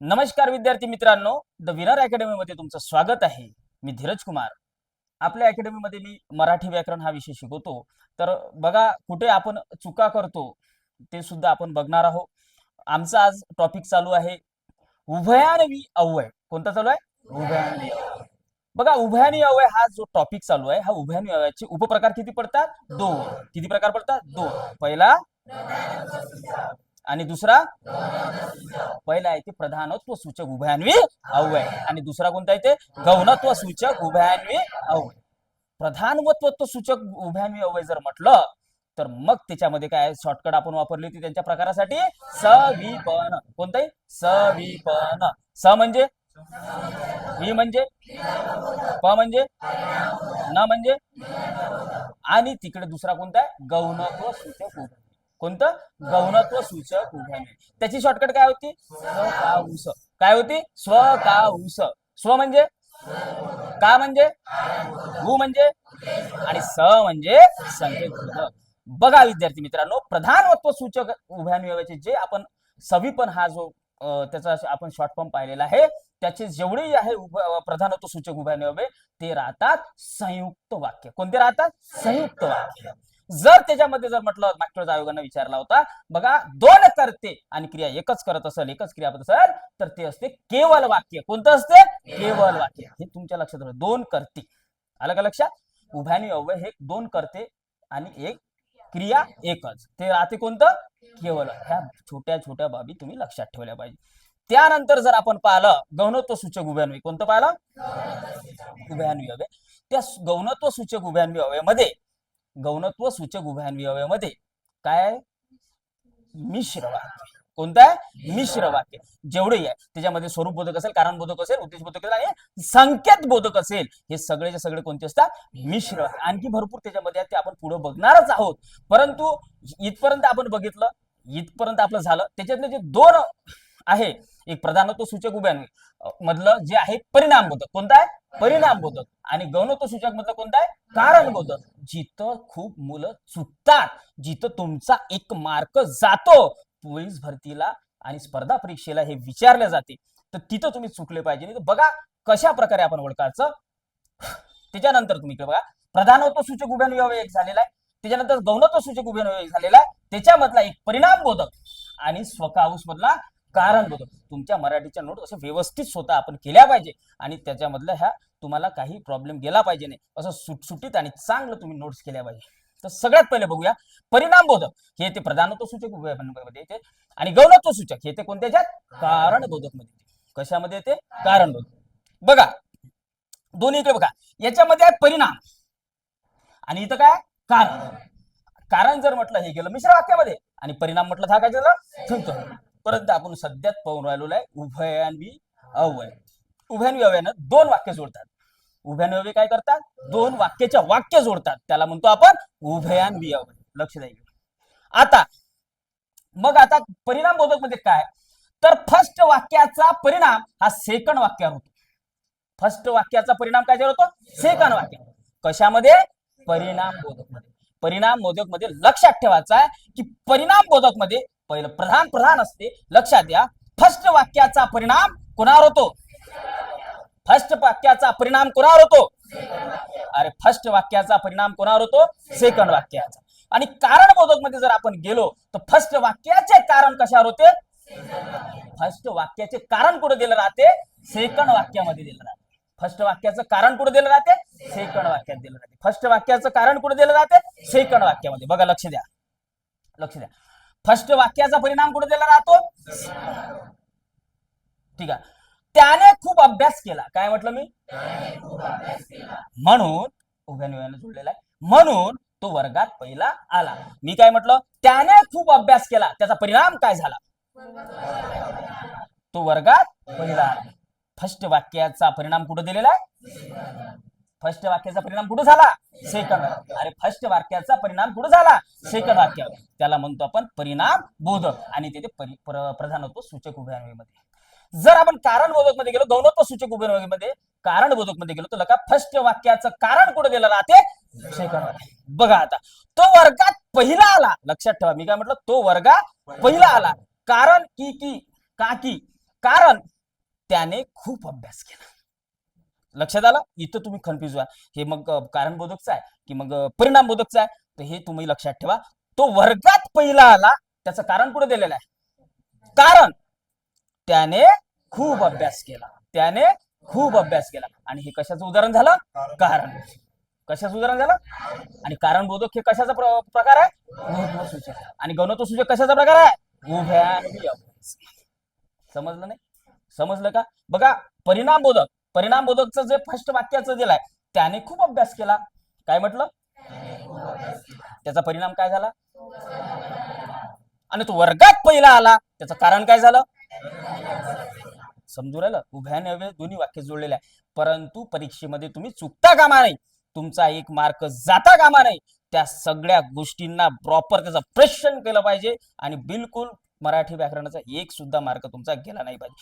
नमस्कार विद्यार्थी मित्रांनो. द विनर अकॅडमीमध्ये तुमचं स्वागत आहे. मी धीरज कुमार. आपल्या अकॅडमीमध्ये मी मराठी व्याकरण हा विषय शिकवतो. तर बघा कुठे आपण चुका करतो ते सुद्धा आपण बघणार आहोत. आमचा आज टॉपिक चालू आहे उभयानवी अव्यय. कोणता चालू आहे? उभयानवी. बघा उभयानी अव्यय हा जो टॉपिक चालू आहे हा उभयानी अव्ययाचे उपप्रकार किती पडतात? दोन. किती प्रकार पडतात? दोन. पहिला आणि दुसरा? पहिला आहे ते प्रधानत्व सूचक उभयान्वी अव्यय. आणि दुसरा कोणता आहे ते? गौणत्व सूचक उभयान्वी अव्यय. प्रधानत्व सूचक उभयान्वी अव्यय जर म्हटलं तर मग त्याच्यामध्ये काय शॉर्टकट आपण वापरली होती त्यांच्या प्रकारासाठी? सविपन कोणताही सविपन स म्हणजे? वि म्हणजे? प म्हणजे? न म्हणजे? आणि तिकडे दुसरा कोणता आहे? गौणत्व सूचक उभय कोणतं? गौणत्व सूचक उभ्याने त्याची शॉर्टकट काय होती? स्वकाऊस. काय होती? स्वकाऊस. स्व म्हणजे? का म्हणजे? भू म्हणजे? आणि स म्हणजे संकेत बघा विद्यार्थी मित्रांनो प्रधानत्व सूचक उभयान्वयाचे जे आपण सविपण हा जो त्याचा आपण शॉर्ट फॉर्म पाहिलेला आहे त्याचे जेवढे आहे प्रधानत्व सूचक उभयान्वय ते राहतात संयुक्त वाक्य. कोणते राहतात? संयुक्त वाक्य. जर त्याच्यामध्ये जर म्हटलं मागच्या आयोगानं विचारला होता बघा दोन करते आणि क्रिया एकच करत असेल एकच क्रिया असेल तर ते असते केवळ वाक्य. कोणतं असते? केवळ वाक्य. हे तुमच्या लक्षात राहतं दोन करते. आलं का लक्षात? उभ्याने अव्यय हे दोन करते आणि एक क्रिया एकच. ते राहते कोणतं? केवळ ह्या छोट्या छोट्या बाबी तुम्ही लक्षात ठेवल्या पाहिजे. त्यानंतर जर आपण पाहिलं गौणत्व सूचक उभयान्वय कोणतं पाहिलं? उभयान्वय अव्यय त्या गौणत्व सूचक उभयान्वय अवयमध्ये गौणत्व सूचक उभयान्वय अव्ययमध्ये काय? मिश्र वाक्य. कोणतं? आहे मिश्र वाक्य. जेवढे आहे त्याच्यामध्ये स्वरूप बोधक असेल कारण बोधक असेल उद्देश बोधक असेल आणि संकेत बोधक असेल हे सगळेचे सगळे कोणते असतात? मिश्र आणखी भरपूर त्याच्यामध्ये आहेत ते आपण पुढे बघणारच आहोत. परंतु इथपर्यंत आपण बघितलं इथपर्यंत आपलं झालं. त्याच्यातले जे दोन आहे एक प्रधानत्व सूचक उभ्यान्वय मधलं जे आहे परिणाम बोधक. कोणता आहे? परिणाम बोधक. आणि गौणत्व सूचक मधलं कोणता आहे? कारण बोधक. जिथं खूप मुलं चुकतात जिथं तुमचा एक मार्क जातो पोलीस भरतीला आणि स्पर्धा परीक्षेला हे विचारले जाते तर तिथं तुम्ही चुकले पाहिजे नाही. तर बघा कशा प्रकारे आपण ओळखायचं. त्याच्यानंतर तुम्ही बघा. प्रधानत्व सूचक उभ्यान्वय एक झालेला आहे. त्याच्यानंतर गौणत्व सूचक उभ्यान्वय एक झालेला आहे. त्याच्यामधला एक परिणाम बोधक. आणि स्वकाऊस मधला कारण बोधक तुमच्या मराठीच्या नोट असे व्यवस्थित स्वतः आपण केल्या पाहिजे आणि त्याच्यामधल्या ह्या तुम्हाला काही प्रॉब्लेम गेला पाहिजे नाही. असं सुटसुटीत आणि चांगलं तुम्ही नोट्स केल्या पाहिजे. तर सगळ्यात पहिले बघूया. परिणाम बोधक. हे ते प्रधानत्व सूचक येते. आणि गौणत्व सूचक. हे ते कोणत्या ह्याच्यात कारण बोधकमध्ये येते. कशामध्ये येते? कारण बोधक. बघा. दोन्ही इकडे बघा. याच्यामध्ये आहे परिणाम. आणि इथं काय? कारण. कारण जर म्हटलं हे गेलं मिश्र वाक्यामध्ये. आणि परिणाम म्हटलं हा काय झालं? संयुक्त परंतु आपण सध्यात पाहून राहिलो आहे उभयान्वी अव्यय. उभयान्वी अव्ययानं दोन वाक्य जोडतात. उभयान्वी अव्यय काय करतात? दोन वाक्याच्या वाक्य जोडतात. त्याला म्हणतो आपण उभयान्वी अव्यय. लक्ष द्या इकडे. आता मग आता परिणाम बोधकमध्ये काय? तर फर्स्ट वाक्याचा परिणाम हा सेकंड वाक्यावर होतो. फर्स्ट वाक्याचा परिणाम काय होतो? सेकंड वाक्य. कशामध्ये? परिणाम बोधकमध्ये परिणाम बोधकमध्ये लक्षात ठेवायचं आहे की परिणाम बोधकमध्ये पहिलं प्रधान प्रधान असते. लक्षात द्या फर्स्ट वाक्याचा परिणाम कोणावर होतो? फर्स्ट वाक्याचा परिणाम कोणावर होतो? अरे फर्स्ट वाक्याचा परिणाम कोणावर होतो? सेकंड वाक्याचा. आणि कारण बोधकमध्ये जर आपण गेलो तर फर्स्ट वाक्याचे कारण कशावर होते? फर्स्ट वाक्याचे कारण कुठे दिलं राहते? सेकंड वाक्यामध्ये दिलं राहते. फर्स्ट वाक्याचं कारण कुठे दिलं राहते? सेकंड वाक्यात दिलं राहते. फर्स्ट वाक्याचं कारण कुठे दिलं राहते? सेकंड वाक्यामध्ये. बघा लक्ष द्या. लक्ष द्या. फर्स्ट वाक्याचा परिणाम कुठे दिला राहतो? ठीक आहे. त्याने खूप अभ्यास केला. काय म्हटलं मी? म्हणून उभ्याने जोडलेला आहे. म्हणून तो वर्गात पहिला आला. मी काय म्हटलं? त्याने खूप अभ्यास केला. त्याचा परिणाम काय झाला? तो वर्गात पहिला आला. फर्स्ट वाक्याचा परिणाम कुठं दिलेला आहे? फर्स्ट वाक्याचा परिणाम कुठं झाला? सेकंड अरे फर्स्ट वाक्याचा परिणाम कुठं झाला? सेकंड वाक्य त्याला म्हणतो आपण परिणाम बोधक. आणि तिथे प्रधान होतो सूचक उभयान्वयमध्ये जर आपण कारण बोधकमध्ये गेलो गौणत्व सूचक उभयान्वयमध्ये कारण बोधकमध्ये गेलो तर लका फर्स्ट वाक्याचं कारण कुठं दिलं राहते सेकंड बघा आता. तो वर्गात पहिला आला. लक्षात ठेवा मी काय म्हटलं? तो वर्गात पहिला आला. कारण की की? का की? कारण त्याने खूप अभ्यास केला. लक्षात आलं? इथं तुम्ही कन्फ्युज व्हा. हे मग अं, कारणबोधकचं आहे की मग अं, परिणामबोधकचं आहे? तर हे तुम्ही लक्षात ठेवा. तो वर्गात पहिला आला त्याचं कारण पुढे दिलेलं आहे? कारण त्याने खूप अभ्यास केला. त्याने खूप अभ्यास केला. आणि हे कशाचं उदाहरण झालं? कारण. कशाचं उदाहरण झालं? आणि कारणबोधक हे कशाचा प्र- प्रकार आहे? सूचक आणि गणत्व सूचक कशाचा प्रकार आहे? उभ्या समजलं नाही? समजलं का? बघा परिणाम बोधकचं जे फर्स्ट वाक्याचं दिलंय त्याने खूप अभ्यास केला. काय म्हटलं? त्याचा परिणाम काय झाला? आणि तो वर्गात पहिला आला. त्याचं कारण काय झालं? समजू राहिलं? उभ्याने हवे दोन्ही वाक्य जोडलेले आहे. परंतु परीक्षेमध्ये तुम्ही चुकता कामा नाही तुमचा एक मार्क जाता कामा नाही त्या सगळ्या गोष्टींना प्रॉपर त्याचं प्रेक्षण केलं पाहिजे. आणि बिलकुल मराठी व्याकरणाचा एक सुद्धा मार्क तुमचा गेला नाही पाहिजे.